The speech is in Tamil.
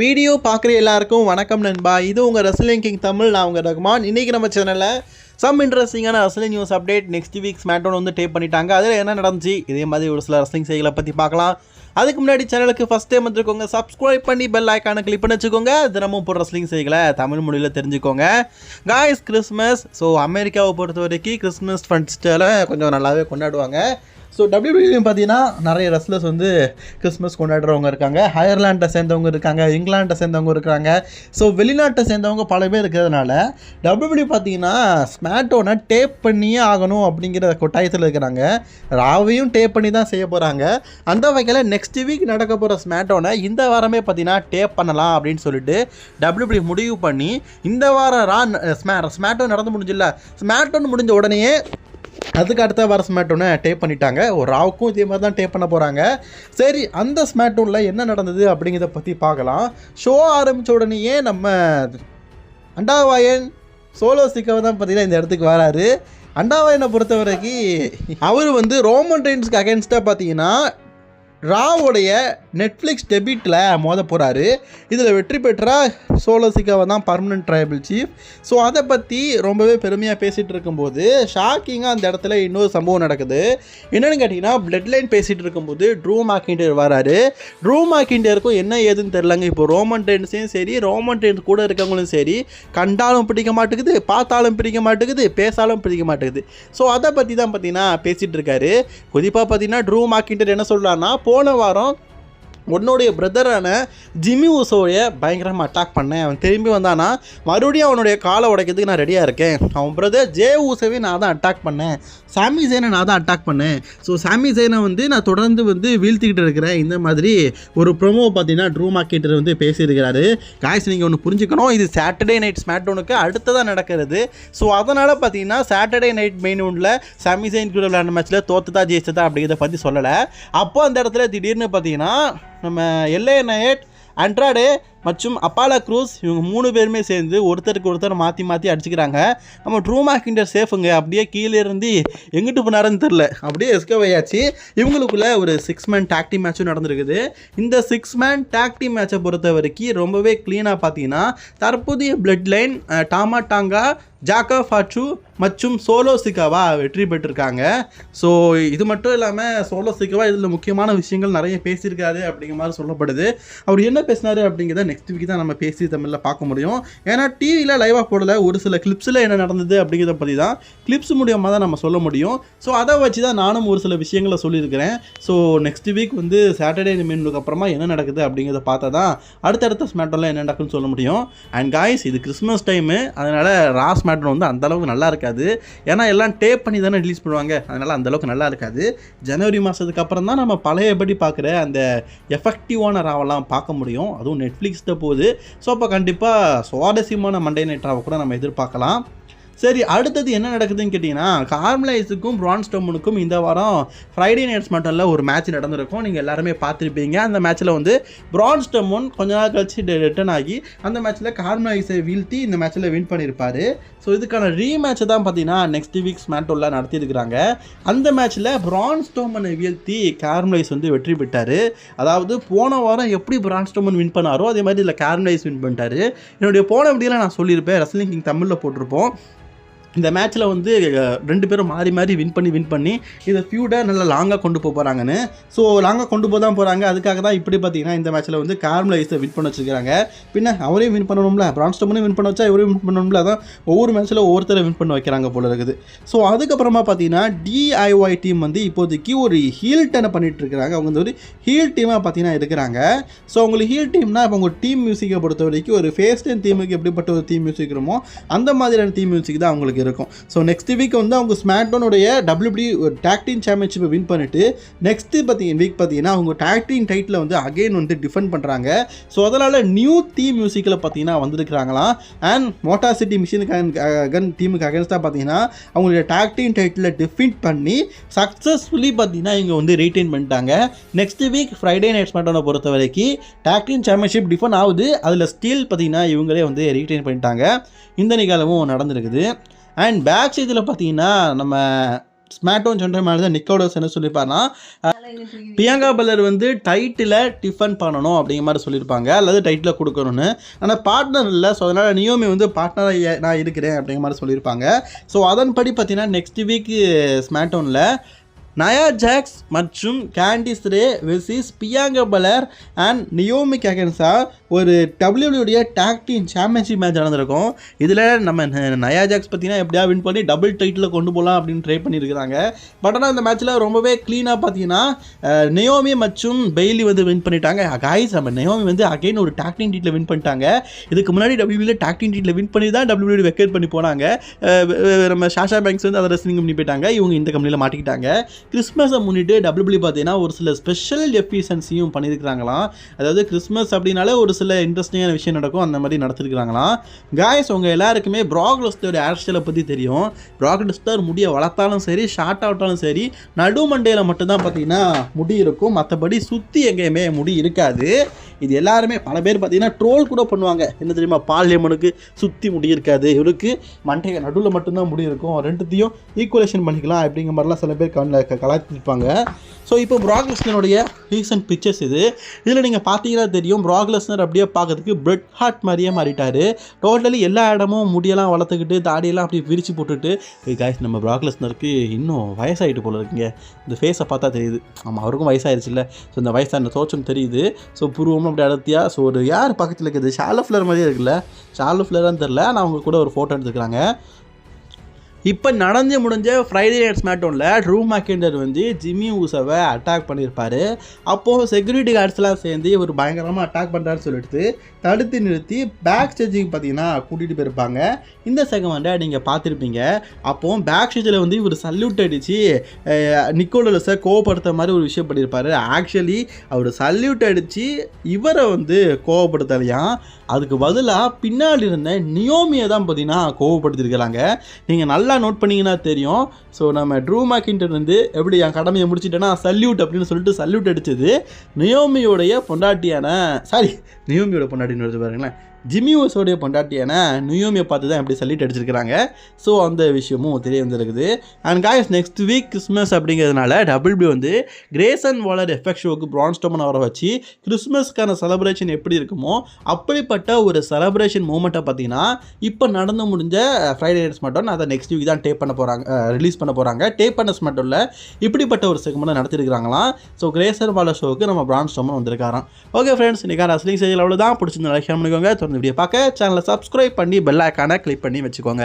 வீடியோ பார்க்குற எல்லாருக்கும் வணக்கம் நண்பா. இது உங்கள் ரெஸ்லிங் கிங் தமிழ் நான் உங்கள் ரகுமான். இன்றைக்கி நம்ம சேனலில் சம் இன்ட்ரெஸ்டிங்கான wrestling news update next week மேட்டோன் வந்து டேப் பண்ணிட்டாங்க. அதில் என்ன நடந்துச்சு? இதே மாதிரி ஒரு சில ரெஸ்லிங் செய்களை பற்றி பார்க்கலாம். அதுக்கு முன்னாடி சேனலுக்கு ஃபஸ்ட் டைம் வந்துருக்கோங்க சப்ஸ்கிரைப் பண்ணி பெல் ஐக்கானை கிளிக் பண்ணி வச்சுக்கோங்க. தினமும் போடுற ரெஸ்லிங் செய்களை தமிழ் மொழியில் தெரிஞ்சுக்கோங்க. காய்ஸ் கிறிஸ்மஸ் ஸோ அமெரிக்காவை பொறுத்த வரைக்கும் கிறிஸ்மஸ் ஃபெஸ்டிவலை கொஞ்சம் நல்லாவே கொண்டாடுவாங்க. ஸோ டபிள்யூபிள்யூலையும் பார்த்தீங்கன்னா நிறைய ரெஸ்லர்ஸ் வந்து கிறிஸ்மஸ் கொண்டாடுறவங்க இருக்காங்க. அயர்லாண்டை சேர்ந்தவங்க இருக்காங்க. இங்கிலாண்டை சேர்ந்தவங்க இருக்காங்க. ஸோ வெளிநாட்டை சேர்ந்தவங்க பல பேர் இருக்கிறதுனால டபிள்யூபிள்யூ பார்த்தீங்கன்னா ஸ்மாட்டோனை டேப் பண்ணியே ஆகணும் அப்படிங்கிற கொட்டாயத்தில் இருக்கிறாங்க. ராவையும் டேப் பண்ணி தான் செய்ய போகிறாங்க அந்த வகையில் நெக்ஸ்ட் வீக் நடக்க போகிற ஸ்மாட்டோனை இந்த வாரமே பார்த்தீங்கன்னா டேப் பண்ணலாம் அப்படின்னு சொல்லிட்டு டபிள்யூபிள்யூ முடிவு பண்ணி இந்த வாரம் ரா ஸ்மே ஸ்மாட்டோ நடந்து முடிஞ்சில்ல. ஸ்மாட்டோன் முடிஞ்ச உடனேயே அதுக்கு அடுத்த வர ஸ்மாட்டோனை டேப் பண்ணிட்டாங்க. ஒரு ராவுக்கும் இதே மாதிரி தான் டேப் பண்ண போகிறாங்க சரி அந்த ஸ்மாட்டோனில் என்ன நடந்தது அப்படிங்கிறத பற்றி பார்க்கலாம். ஷோ ஆரம்பித்த உடனேயே நம்ம அண்டாவாயன் சோலோ சிக்கவை தான் பார்த்தீங்கன்னா இந்த இடத்துக்கு வராரு. அண்டாவாயனை பொறுத்த வரைக்கும் அவர் வந்து ரோமன் ரெயின்ஸ்க்கு அகேன்ஸ்டாக பார்த்தீங்கன்னா ராவோடைய நெட்ஃப்ளிக்ஸ் டெபிட்டில் மோத போகிறாரு இதில் வெற்றி பெற்றா சோலோசிக்காவை தான் பர்மனன்ட் ட்ரைபிள் சீஃப் ஸோ அதை பற்றி ரொம்பவே பெருமையாக பேசிகிட்டு இருக்கும்போது ஷாக்கிங்காக அந்த இடத்துல இன்னொரு சம்பவம் நடக்குது. என்னென்னு கேட்டிங்கன்னா பிளட் லைன் பேசிகிட்டு இருக்கும்போது ட்ரூ மார்க்கிண்டியர் வராரு. ட்ரூ மார்க்கிண்டியருக்கும் என்ன ஏதுன்னு தெரிலங்க இப்போ ரோமன் டென்ஸையும் சரி ரோமன் டென்ஸ் கூட இருக்கவங்களும் சரி கண்டாலும் பிடிக்க மாட்டேங்குது பார்த்தாலும் பிடிக்க மாட்டேங்குது பேசாலும் பிடிக்க மாட்டேங்குது. ஸோ அதை பற்றி தான் பார்த்தீங்கன்னா பேசிகிட்டு இருக்காரு. குறிப்பாக பார்த்தீங்கன்னா ட்ரூ மாக்கிண்டர் என்ன சொல்கிறாருன்னா போன வாரம் உன்னுடைய பிரதரான ஜிம்மி ஊசோடைய பயங்கரமாக அட்டாக் பண்ணேன். அவன் திரும்பி வந்தானா மறுபடியும் அவனுடைய காலை உடைக்கிறதுக்கு நான் ரெடியாக இருக்கேன். அவன் பிரதர் ஜே ஊசவே நான் தான் அட்டாக் பண்ணேன். சாமி ஜெயினை நான் தான் அட்டாக் பண்ணேன். ஸோ சாமி ஜெயினை வந்து நான் தொடர்ந்து வந்து வீழ்த்திக்கிட்டு இருக்கிறேன். இந்த மாதிரி ஒரு ப்ரொமோ பார்த்தீங்கன்னா ட்ரூ மார்க்கெட்டர் வந்து பேசியிருக்கிறாரு. காய்ஸ் நீங்கள் ஒன்று புரிஞ்சுக்கணும். இது சாட்டர்டே நைட் ஸ்மாட்டோனுக்கு அடுத்ததாக நடக்கிறது. ஸோ அதனால் பார்த்தீங்கன்னா சாட்டர்டே நைட் மெயின் ஒன்றில் சாமி ஜெயின் கூட விளையாண்ட மேட்ச்சில் தோத்துதா ஜெயிச்சதா அப்படிங்கிறத பற்றி சொல்லலை. அப்போ அந்த இடத்துல திடீர்னு பார்த்தீங்கன்னா நம்ம எல்ஏ நயட் அண்ட்ராடே மற்றும் அப்பாலா க்ரூஸ் இவங்க மூணு பேருமே சேர்ந்து ஒருத்தருக்கு ஒருத்தர் மாற்றி மாற்றி அடிச்சுக்கிறாங்க. நம்ம ட்ரூமா கிண்டர் சேஃபுங்க. அப்படியே கீழே இருந்து எங்கிட்டு போனாருன்னு தெரில அப்படியே எஸ்கவ் ஆயாச்சு. இவங்களுக்குள்ள ஒரு சிக்ஸ் மேன் டாக்டி மேட்சும் நடந்திருக்குது. இந்த சிக்ஸ் மேன் டாக்டி மேட்சை பொறுத்த வரைக்கும் ரொம்பவே க்ளீனாக பார்த்தீங்கன்னா தற்போதைய பிளட் லைன் டாமா டாங்கா ஜாக்கா ஃபாச்சு மற்றும் சோலோ சிக்காவா வெற்றி பெற்றிருக்காங்க. ஸோ இது மட்டும் இல்லாமல் சோலோ சிக்காவா இதில் முக்கியமான விஷயங்கள் நிறைய பேசியிருக்காரு அப்படிங்கிற மாதிரி சொல்லப்படுது. அவர் என்ன பேசினாரு அப்படிங்கிறத நெக்ஸ்ட் வீக் தான் நம்ம பேசி தமிழில் பார்க்க முடியும். ஏன்னா டிவியில் லைவாக போடல. ஒரு சில கிளிப்ஸில் என்ன நடந்தது அப்படிங்கிறத பற்றி தான் கிளிப்ஸ் மூலியமாக தான் நம்ம சொல்ல முடியும். ஸோ அதை வச்சு தான் நானும் ஒரு சில விஷயங்களை சொல்லியிருக்கிறேன். ஸோ நெக்ஸ்ட் வீக் வந்து சாட்டர்டே மீனுக்கு அப்புறமா என்ன நடக்குது அப்படிங்கிறத பார்த்தா தான் அடுத்தடுத்த ஸ்மேட்டரில் என்ன நடக்குன்னு சொல்ல முடியும். அண்ட் காய்ஸ் இது கிறிஸ்மஸ் டைமு அதனால் ராஸ் ஸ்மேட்டர் வந்து அந்தளவுக்கு நல்லா இருக்காது. ஏன்னா எல்லாம் டேப் பண்ணி தானே ரிலீஸ் பண்ணுவாங்க. அதனால் அந்தளவுக்கு நல்லா இருக்காது. ஜனவரி மாதத்துக்கு அப்புறம் தான் நம்ம பழையபடி பார்க்குற அந்த எஃபெக்டிவான ராவெல்லாம் பார்க்க முடியும். அதுவும் நெட்ஃப்ளிக்ஸ் நெட்ஃப்ளிக்ஸில் போகுது ஸோ அப்போ கண்டிப்பாக சுவாரஸ்யமான மண்டே நைட் கூட நம்ம எதிர்பார்க்கலாம். சரி அடுத்தது என்ன நடக்குதுன்னு கேட்டிங்கன்னா கார்மலைஸுக்கும் பிரான்ஸ் ஸ்டோமனுக்கும் இந்த வாரம் ஃப்ரைடே நைட்ஸ் மட்டும்ல ஒரு மேட்ச் நடந்திருக்கும். நீங்கள் எல்லாருமே பார்த்துருப்பீங்க. அந்த மேட்ச்சில் வந்து பிரான்ஸ் ஸ்டோமன் கொஞ்ச நாள் கழிச்சு ரிட்டர்ன் ஆகி அந்த மேட்ச்சில் கார்மலைஸை வீழ்த்தி இந்த மேட்ச்சில் வின் பண்ணியிருப்பார். ஸோ இதுக்கான ரீமேட்சை தான் பார்த்தீங்கன்னா நெக்ஸ்ட் வீக் ஸ்மேட்டோவில் நடத்தியிருக்கிறாங்க. அந்த மேட்ச்சில் பிரான் ஸ்டோமனை வீழ்த்தி கார்மலைஸ் வந்து வெற்றி பெற்றார். அதாவது போன வாரம் எப்படி பிரான் ஸ்டோமன் வின் பண்ணாரோ அதே மாதிரி இதில் கார்மலைஸ் வின் பண்ணிட்டாரு. என்னுடைய போன வீடியோவில் நான் சொல்லியிருப்பேன். ரெஸ்லிங் கிங் தமிழில் போட்டிருப்போம். இந்த மேட்ச்சில் வந்து ரெண்டு பேரும் மாறி மாறி வின் பண்ணி வின் பண்ணி இதை ஃபியூடை நல்லா லாங்காக கொண்டு போக போகிறாங்கன்னு ஸோ லாங்காக கொண்டு போக தான் போகிறாங்க அதுக்காக தான் இப்படி பார்த்தீங்கன்னா இந்த மேட்ச்சில் வந்து கார்மலைஸை வின் பண்ண வச்சுருக்காங்க பின்ன அவரையும் வின் பண்ணணும்ல? பிரான்ஸ்டமனையும் வின் பண்ண வச்சா இவரையும் வின் பண்ணணும்ல? அதான் ஒவ்வொரு மேட்ச்சில் ஒவ்வொருத்தரை வின் பண்ண வைக்கிறாங்க போல இருக்குது. ஸோ அதுக்கப்புறமா பார்த்தீங்கன்னா டிஐஒய் டீம் வந்து இப்போதைக்கு ஒரு ஹீல் டனை பண்ணிட்டு இருக்கிறாங்க. அவங்க வந்து ஒரு ஹீல் டீமாக பார்த்தீங்கன்னா இருக்கிறாங்க. ஸோ அவங்களுக்கு ஹீல் டீம்னா இப்போ உங்கள் டீம் மியூசிக்கை பொறுத்த வரைக்கும் ஒரு ஃபேஸ் டென் டீமுக்கு எப்படிப்பட்ட ஒரு தீம் மியூசிக் இருக்குமோ அந்த மாதிரியான தீம் மியூசிக் தான் அவங்களுக்கு இருக்கும். ஸோ நெக்ஸ்ட் வீக் வந்து அவங்க ஸ்மாக்டோனுடைய டபிள்யூபி டேக்டீன் சாம்பியன்ஷிப்பை வின் பண்ணிட்டு நெக்ஸ்ட் பார்த்தீங்க வீக் பார்த்தீங்கன்னா அவங்க டேக்டீன் டைட்டில் வந்து அகைன் வந்து டிஃபெண்ட் பண்ணுறாங்க ஸோ அதனால் நியூ தீம் மியூசிக்கில் பார்த்தீங்கன்னா வந்திருக்கிறாங்களாம். அண்ட் மோட்டார் சிட்டி மிஷினுக்கு அகன் டீமுக்கு அகேன்ஸ்டாக பார்த்தீங்கன்னா அவங்களுடைய டேக்டீன் டைட்டில் டிஃபிட் பண்ணி சக்ஸஸ்ஃபுல்லி பார்த்தீங்கன்னா இவங்க வந்து ரீட்டைன் பண்ணிட்டாங்க. நெக்ஸ்ட் வீக் ஃப்ரைடே நைட் ஸ்மாட்டோனை பொறுத்த வரைக்கும் டேக்டீன் சாம்பியன்ஷிப் டிஃபன் ஆகுது. அதில் ஸ்டீல் பார்த்தீங்கன்னா இவங்களே வந்து ரீட்டைன் பண்ணிட்டாங்க. இந்த நிகழ்வும் நடந்திருக்குது. அண்ட் பேக் சைடில் பார்த்தீங்கன்னா நம்ம ஸ்மாட்டோன் மேலே தான் நிக்கோடஸ் என்ன சொல்லியிருப்பாருன்னா பிரியங்கா பல்லர் வந்து டைட்டில் டிஃபன் பண்ணணும் அப்படிங்கிற மாதிரி சொல்லியிருப்பாங்க. அல்லது டைட்டில் கொடுக்கணும்னு. ஆனால் பார்ட்னர் இல்லை. ஸோ அதனால் நியோமி வந்து பார்ட்னராக நான் இருக்கிறேன் அப்படிங்கிற மாதிரி சொல்லியிருப்பாங்க. ஸோ அதன்படி பார்த்தீங்கன்னா நெக்ஸ்ட் வீக் ஸ்மாட்டோனில் நயா ஜாக்ஸ் மற்றும் Candice Rae versus Bianca Belair and Naomi கேகன்ஸா ஒரு டபிள்யூடைய டேக் டீம் சாம்பியன்ஷிப் மேட்ச் நடந்திருக்கும். இதில் நம்ம நயா ஜாக்ஸ் பார்த்தீங்கன்னா எப்படியா வின் பண்ணி டபுள் டைட்டில் கொண்டு போகலாம் அப்படின்னு ட்ரை பண்ணியிருக்கிறாங்க பட் ஆனால் இந்த மேட்ச்சில் ரொம்பவே க்ளீனாக பார்த்தீங்கன்னா அஹ், மற்றும் பெய்லி வந்து வின் பண்ணிட்டாங்க. காய்ஸ் நம்ம நியோமி வந்து அகைன் ஒரு டேக் டீம் டீட்டில் வின் பண்ணிட்டாங்க. இதுக்கு முன்னாடி டபிள்யூவில் டேக் டீம் டீட்டில் வின் பண்ணி தான் டபிள்யூ வெக்கேட் பண்ணி போனாங்க. நம்ம ஷாஷா பேங்க்ஸ் வந்து அதை ரெஸ்லிங் பண்ணி போயிட்டாங்க. இவங்க இந்த கம்பெனியில் மாட்டிக்கிட்டாங்க. கிறிஸ்மஸை முன்னிட்டு டபிள்யூபிள்யூ பார்த்தீங்கன்னா ஒரு சில ஸ்பெஷல் எஃபிஷியன்சியும் பண்ணியிருக்கிறாங்களாம் அதாவது கிறிஸ்மஸ் அப்படின்னாலே ஒரு சில இன்ட்ரெஸ்டிங்கான விஷயம் நடக்கும். அந்த மாதிரி நடத்திருக்கிறாங்களாம். காய்ஸ் உங்க எல்லாருக்குமே ப்ராக்லஸ்டோட ஹேர் ஸ்டைலை பற்றி தெரியும். ப்ராக்லஸ்டர் முடியை வளர்த்தாலும் சரி ஷார்ட் ஆகட்டாலும் சரி நடுமண்டையில் மட்டும்தான் பார்த்தீங்கன்னா முடி இருக்கும். மற்றபடி சுற்றி எங்கேயுமே முடி இருக்காது. இது எல்லாருமே பல பேர் பார்த்தீங்கன்னா ட்ரோல் கூட பண்ணுவாங்க. என்ன தெரியுமா? பால்யமனுக்கு சுற்றி முடி இருக்காது. இவருக்கு மண்டைய நடுவில் மட்டும்தான் முடி இருக்கும். ரெண்டுத்தையும் ஈக்குவலேஷன் பண்ணிக்கலாம் அப்படிங்கிற மாதிரிலாம் சில பேர் கண்ணில் கலாச்சிருப்பாங்க ஸோ இப்போ ப்ராக்லெஸ்னருடைய ரீசன்ட் பிக்சர்ஸ் இது. இதில் நீங்கள் பார்த்தீங்கன்னா தெரியும் ப்ராக்லெஸ்னர் அப்படியே பார்க்கறதுக்கு பிரெட் ஹார்ட் மாதிரியே மாறிட்டார். டோட்டலி எல்லா இடமும் முடியெல்லாம் வளர்த்துக்கிட்டு தாடியெல்லாம் அப்படியே விரித்து போட்டுட்டு காய்ஸ் நம்ம ப்ராக்லெஸ்னருக்கு இன்னும் வயசாகிட்டு போல இருக்குங்க. இந்த ஃபேஸை பார்த்தா தெரியுது. ஆமாம் அவருக்கும் வயசாயிருச்சுல்ல. ஸோ இந்த வயசான தோற்றம் தெரியுது. ஸோ புருவமும் அப்படி அடர்த்தியாக ஸோ ஒரு யார் பக்கத்தில் இருக்குது? ஷாலோ ஃப்ளர் மாதிரியே இருக்குல்ல? ஷாலோ ஃப்ளரான்னு தெரில நான் அவங்க கூட ஒரு ஃபோட்டோ எடுத்துக்கிறாங்க இப்போ நடந்து முடிஞ்ச ஃப்ரைடே நைட்ஸ் மேட்டோனில் ட்ரூ மேக்கெண்டர் வந்து ஜிம்மி ஊசவை அட்டாக் பண்ணியிருப்பாரு. அப்போது செக்யூரிட்டி கார்ட்ஸ்லாம் சேர்ந்து ஒரு பயங்கரமாக அட்டாக் பண்ணுறாருன்னு சொல்லிட்டு தடுத்து நிறுத்தி பேக் ஸ்டேஜுக்கு பார்த்தீங்கன்னா கூட்டிகிட்டு போயிருப்பாங்க. இந்த செகமெண்ட்டை நீங்கள் பார்த்துருப்பீங்க. அப்போ பேக் ஸ்டேஜில் வந்து இவர் சல்யூட் அடித்து நிக்கோலஸை கோவப்படுத்த மாதிரி ஒரு விஷயம் பண்ணியிருப்பாரு. ஆக்சுவலி அவர் சல்யூட் அடித்து இவரை வந்து கோவப்படுத்தலையாம் அதுக்கு பதிலாக பின்னாடி இருந்த நியோமியை தான் பார்த்தீங்கன்னா கோவப்படுத்திருக்கிறாங்க நீங்கள் நல்லா நோட் பண்ணீங்கன்னா தெரியும். ஸோ நம்ம ட்ரூ மேக்கின்டன் வந்து எப்படி என் கடமையை முடிச்சிட்டேன்னா சல்யூட் அப்படின்னு சொல்லிட்டு சல்யூட் அடிச்சது. நியோமியோடைய பொண்டாட்டியான சாரி நியோமியோட பொண்டாட்டின்னு வருது பாருங்களேன். ஜிமியோஸோடைய பொண்டாட்டியான நியோமியை பார்த்து தான் எப்படி சல்யூட் அடிச்சிருக்கிறாங்க. ஸோ அந்த விஷயமும் தெரிய வந்திருக்குது. And guys next week Christmas அப்படிங்கிறதுனால டபுள் பி வந்து கிரேசன் வாலர் எஃபெக்ட் ஷோக்கு பிரான்ஸ்டோமன் அவரை வர வச்சு கிறிஸ்மஸ்க்கான செலப்ரேஷன் எப்படி இருக்குமோ அப்படிப்பட்ட ஒரு செலப்ரேஷன் மூமெண்ட்டை பார்த்தீங்கன்னா இப்போ நடந்து முடிஞ்ச ஃப்ரைடே நைட்ஸ் மட்டும் அதை நெக்ஸ்ட் வீக் தான் டேப் பண்ண போகிறாங்க ரிலீஸ் பண்ண போகிறாங்க டேப் பண்ண மட்டும் இல்லை இப்படிப்பட்ட ஒரு செக்மெண்ட் நடத்திருக்கிறாங்களாம். ஸோ கிரேசன் வாலர் ஷோவுக்கு நம்ம பிரான்ஸ்டோமன் வந்திருக்காராம். ஓகே ஃப்ரெண்ட்ஸ் இன்றைக்கான அஸ்லிங் செய்யல அவ்வளோதான் பிடிச்சிருந்த லைக் பண்ணிக்கோங்க. தொடர்ந்து வீடியோ பார்க்க சேனலை சப்ஸ்கிரைப் பண்ணி பெல் ஐக்கானை கிளிக் பண்ணி வச்சுக்கோங்க.